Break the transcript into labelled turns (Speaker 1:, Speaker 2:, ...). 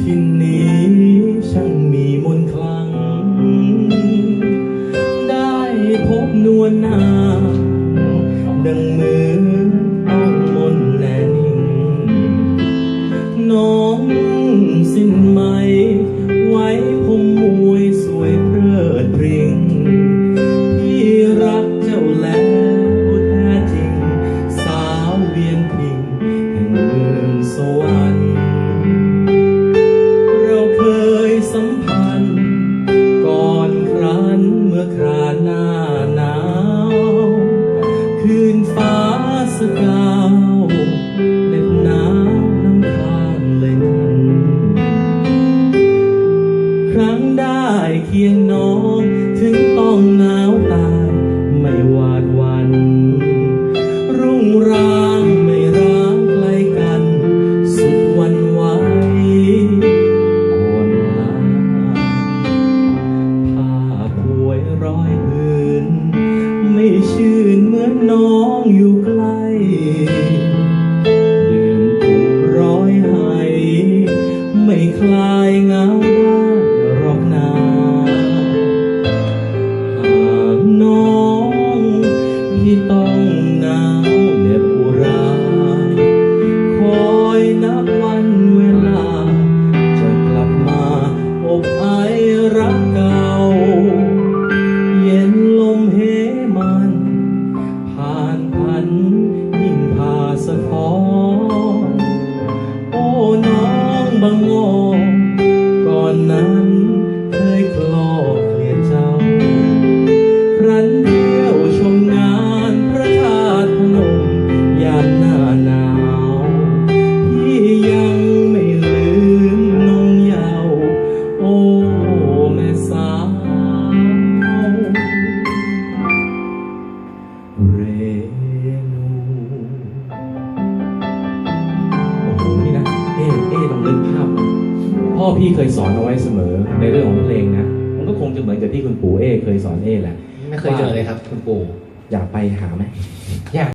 Speaker 1: ที่นี้ช่างมีมนคลัง ได้พบนวลนางดังมือต้องมนแน่นิ่งน้องสิ้นไหม หน้าหนาว คืนฟ้าสกาวเหน็บหนาวน้ำค้างเลยนั้น ครั้งได้เคียงน้องถึงต้องหนาวตาย ไม่หวาดวัน รุ่งรา ชื่นเหมือนน้องอยู่ นพันยิ่งพาสะท้อนโอ้น้องบางงอก่อนนั้น อพี่เคยสอนเอาไว้เสมอในเรื่องของเพลงนะ มันก็คงจะเหมือนกับที่คุณปู่เอ๊เคยสอนเอ๊แหละ
Speaker 2: ไม่เคยเจอเลยครับ คุณปู่
Speaker 1: อยากไปหาไหม
Speaker 2: อยาก